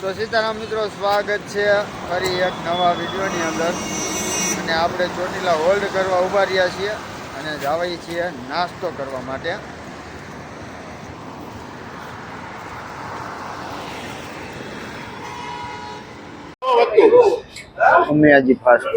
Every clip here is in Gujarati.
તો સીતારામ મિત્રો, સ્વાગત છે ફરી એક નવા વિડીયોની અંદર. અને આપણે ચોટીલા હોલ્ડ કરવા ઊભા રહ્યા છીએ અને જવાય છીએ નાસ્તો કરવા માટે. અમે હજી ફાસ્ટ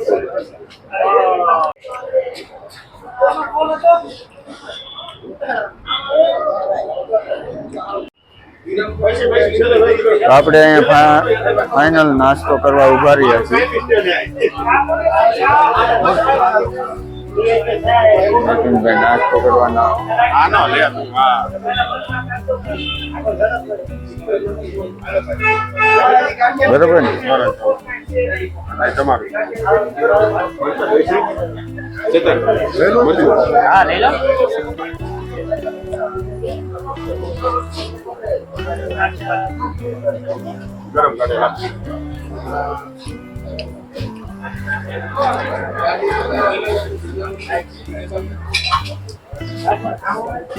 આપણે અહીંયા ફાઇનલ નાસ્તો કરવા ઊભા રહ્યા છીએ. નાસ્તો કરવાના. બરોબર ને? તમારું હા, લઈ લો. ગરમ કરેલા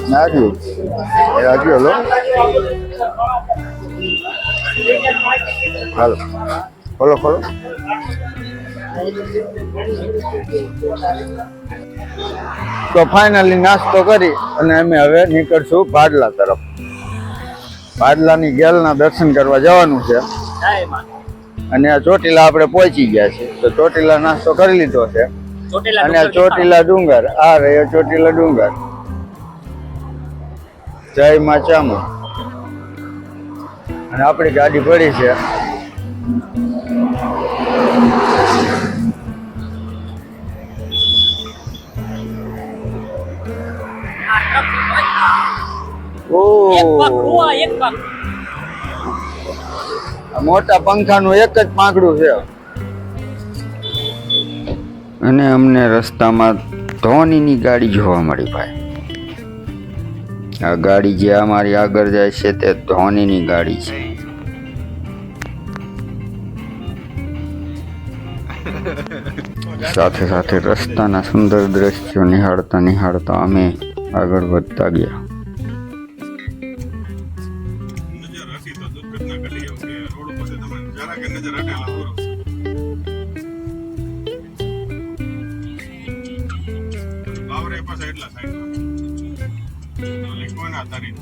નાખ્યું એ રાખ્યું હલો? હાલો. ખોલો તો ફાઇનલી નાસ્તો કરી અને અમે હવે નીકળશું ભાડલા તરફ. ભાડલાની ગેલના દર્શન કરવા જવાનું છે. અને આ ચોટીલા આપણે પહોંચી ગયા છે તો ચોટીલા નાસ્તો કરી લીધો છે. અને ચોટીલા ડુંગર આ રહ્યો ચોટીલા ડુંગર. જય મા ચામું અને આપણી ગાડી પડી છે. એક પગ રૂવા મોટા પંખાનું એક જ પાંખડું છે. અને અમને રસ્તામાં ધોનીની ગાડી જોવા મળી ભાઈ. આ ગાડી જે અમારી આગળ જાય છે તે ધોનીની ગાડી છે. સાથે સાથે રસ્તાના સુંદર દ્રશ્યો નિહાળતા નિહાળતા અમે આગળ વધતા ગયા. પાસે એટલા સાઈડ ઓલી તરી.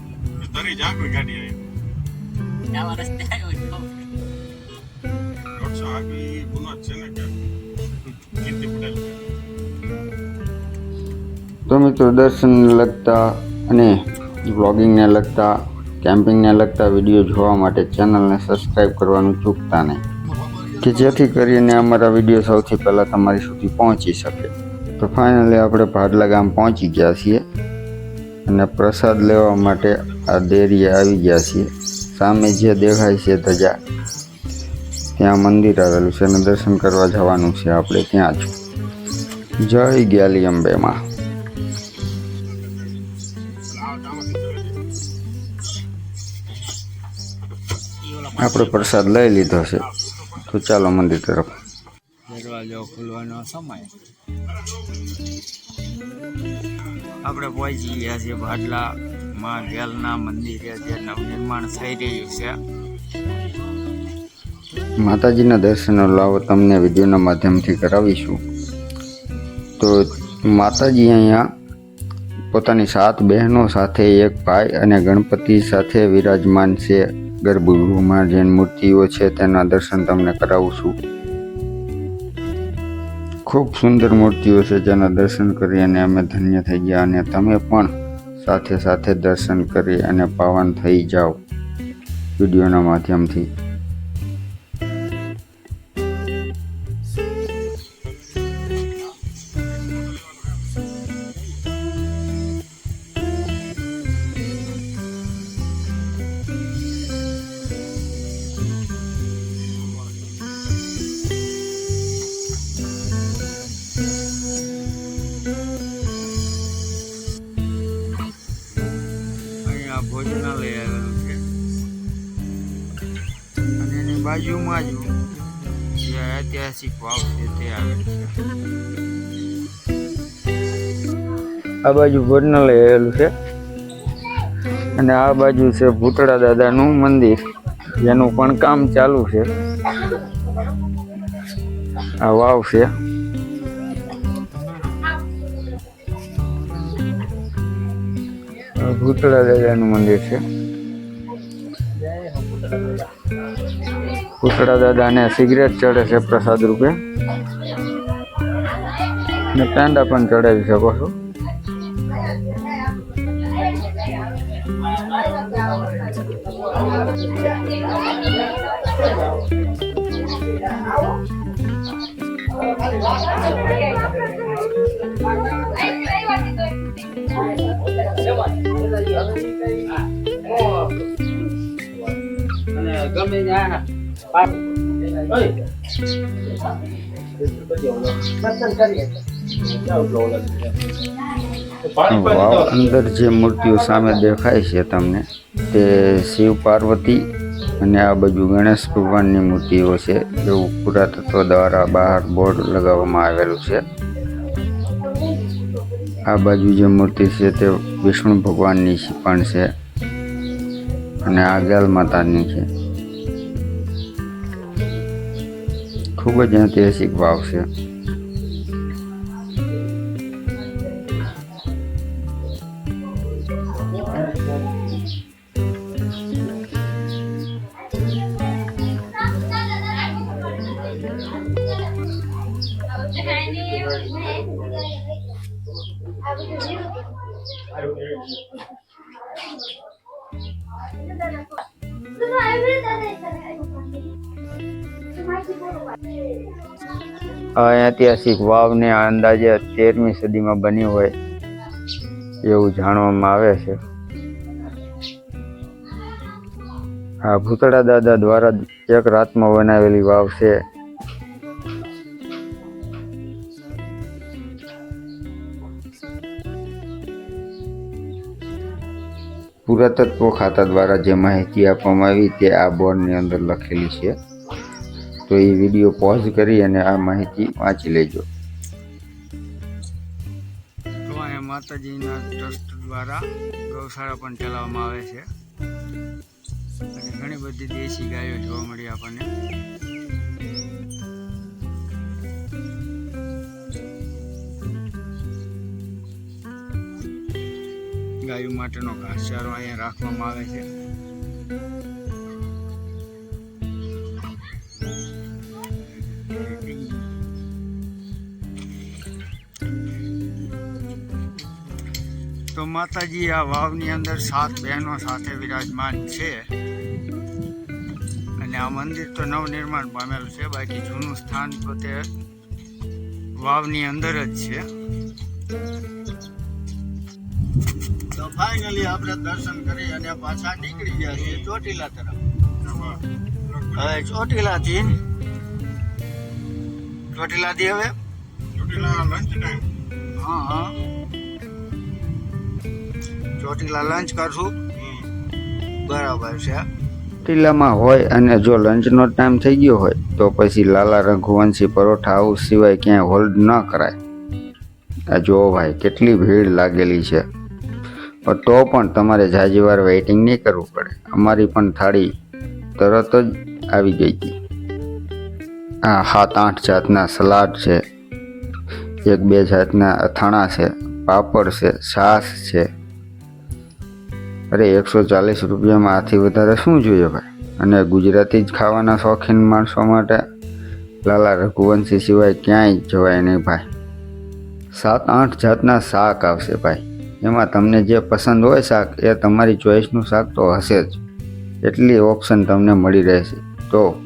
તરી જાગવી ગાડી આવી આવા રસ્તે આવ્યો તો દોઢસો આગી ગુનો છે ને કે કીર્તિ પટેલ તો મિત્રો દર્શનને લગતા અને વ્લોગિંગને લગતા કેમ્પિંગને લગતા વીડિયો જોવા માટે ચેનલને સબસ્ક્રાઈબ કરવાનું ચૂકતા નહીં. કે જેથી કરીને અમારા વીડિયો સૌથી પહેલાં તમારી સુધી પહોંચી શકે. તો ફાઇનલી આપણે ભાડલા ગામ પહોંચી ગયા છીએ અને પ્રસાદ લેવા માટે આ દેરીએ આવી ગયા છીએ. સામે જે દેખાય છે ધજા, ત્યાં મંદિર આવેલું છે અને દર્શન કરવા જવાનું છે આપણે ત્યાં જ. જય ગ્યાલી અંબેમાં આપણે પ્રસાદ લઈ લીધો છે. તો ચાલો મંદિર તરફ. દરવાજો ખુલવાનો સમય. આપણે પહોંચી ગયા છીએ ભાડલા માં ગેલના મંદિરે જે નવનિર્માણ થઈ રહ્યું છે. માતાજીના દર્શનનો લાવો તમને વિડીયોના માધ્યમથી કરાવીશું. તો માતાજી અહીંયા પોતાની સાત બહેનો સાથે એક ભાઈ અને ગણપતિ સાથે વિરાજમાન છે. ગર્ભગૃહમાં જે મૂર્તિઓ છે તેના દર્શન તમને કરાવું છું. ખૂબ સુંદર મૂર્તિઓ છે જેના દર્શન કરી અને અમે ધન્ય થઈ ગયા અને તમે પણ સાથે સાથે દર્શન કરી અને પાવન થઈ જાઓ. વિડીયોના માધ્યમથી. બાજુમાં જ જે ઐતિહાસિક વાવ છે તે આવેલું આ બાજુ ભોજનાલય આવેલું છે. અને આ બાજુ છે ભૂતળા દાદાનું મંદિર. જેનું પણ કામ ચાલુ છે. આ વાવ છે. ભૂતળા દાદાનું મંદિર છે. ભૂતળા દાદાને સિગરેટ ચડે છે પ્રસાદ રૂપે. ને પેંડા પણ ચડાવી શકો છો. ગમે ત્યાં પાછું. ઓય. દર્શન કરીએ. વાવ, અંદર જે મૂર્તિઓ સામે દેખાય છે તમને, તે શિવ પાર્વતી અને આ બાજુ ગણેશ ભગવાનની મૂર્તિઓ છે, એવું પુરાતત્વ દ્વારા બહાર બોર્ડ લગાવવામાં આવેલું છે આ બાજુ જે મૂર્તિ છે, તે વિષ્ણુ ભગવાનની પણ છે અને આ ગેલ માતાની છે ખૂબ જ ઐતિહાસિક વાવ છે. ઐતિહાસિક વાવને અંદાજે તેરમી સદીમાં બની હોય એવું જાણવામાં આવે છે. આ ભૂતળા દાદા દ્વારા એક રાતમાં બનાવેલી વાવ છે. પુરાતત્વ ખાતા દ્વારા જે માહિતી આપવામાં આવી તે આ બોર્ડની અંદર લખેલી છે. તો એ વીડિયો પોઝ કરી અને આ માહિતી વાંચી લેજો. તો અહીંયા માતાજીના ટ્રસ્ટ દ્વારા ગૌશાળા પણ ચલાવવામાં આવે છે. અને ઘણી બધી દેશી ગાયો જોવા મળી આપણને. ગાયો માટેનો ઘાસચારો અહીંયા રાખવામાં આવે છે. તો માતાજી આ વાવની અંદર સાત બહેનો સાથે વિરાજમાન છે. અને આ મંદિર તો નવનિર્માણ પામેલું છે બાકી જૂનું સ્થાન તો તે વાવની અંદર જ છે. તો ફાઇનલી આપણે દર્શન કરી અને પાછા નીકળી ગયા છીએ ચોટીલા તરફ. હવે ચોટીલાથી ચોટીલાથી હવે? ચોટીલા લંચ ટાઈમ હા હા. ચોટીલા લંચ કરશું. બરાબર છે. ચોટીલામાં હોય અને જો લંચનો ટાઈમ થઈ ગયો હોય, તો પછી લાલા રઘુવંશી પરોઠા હાઉસ સિવાય ક્યાંય હોલ્ડ ન કરાય. આ જુઓ ભાઈ, કેટલી ભીડ લાગેલી છે. પણ તો પણ તમારે જાજીવાર વેઇટિંગ નહીં કરવું પડે. અમારી પણ થાળી તરત જ આવી ગઈ હતી. આ સાત આઠ જાતના સલાડ છે. એક બે જાતના અથાણા છે, પાપડ છે, છાશ છે. અરે એકસો ચાલીસ રૂપિયામાં આથી વધારે શું જોઈએ ભાઈ? અને ગુજરાતી જ ખાવાના શોખીન માણસો માટે લાલા રઘુવંશી સિવાય ક્યાંય જવાય નહીં ભાઈ. સાત આઠ જાતના શાક આવશે ભાઈ. એમાં તમને જે પસંદ હોય શાક, એ તમારી ચોઈસનું શાક તો હશે જ. એટલી ઓપ્શન તમને મળી રહેશે. તો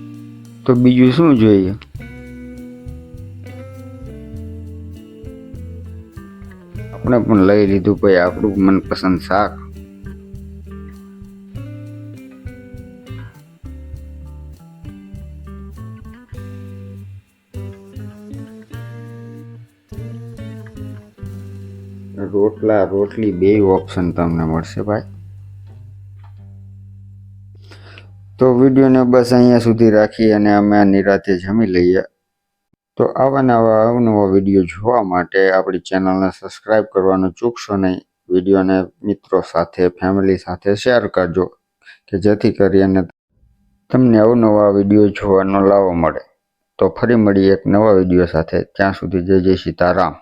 તો બીજું શું જોઈએ? આપણે પણ લઈ લીધું ભાઈ આપણું મનપસંદ શાક. રોટલા, રોટલી બે ઓપ્શન તમને મળશે ભાઈ. તો વિડીયોને બસ અહીંયા સુધી રાખી અને અમે આ નિરાતે જમી લઈએ. તો આવા નવા અવનવા વીડિયો જોવા માટે આપણી ચેનલને સબસ્ક્રાઈબ કરવાનું ચૂકશો નહીં. વિડીયોને મિત્રો સાથે ફેમિલી સાથે શેર કરજો, કે જેથી કરીને તમને અવનવા વીડિયો જોવાનો લાવો મળે. તો ફરી મળીએ એક નવા વીડિયો સાથે. ત્યાં સુધી જય જય સીતારામ.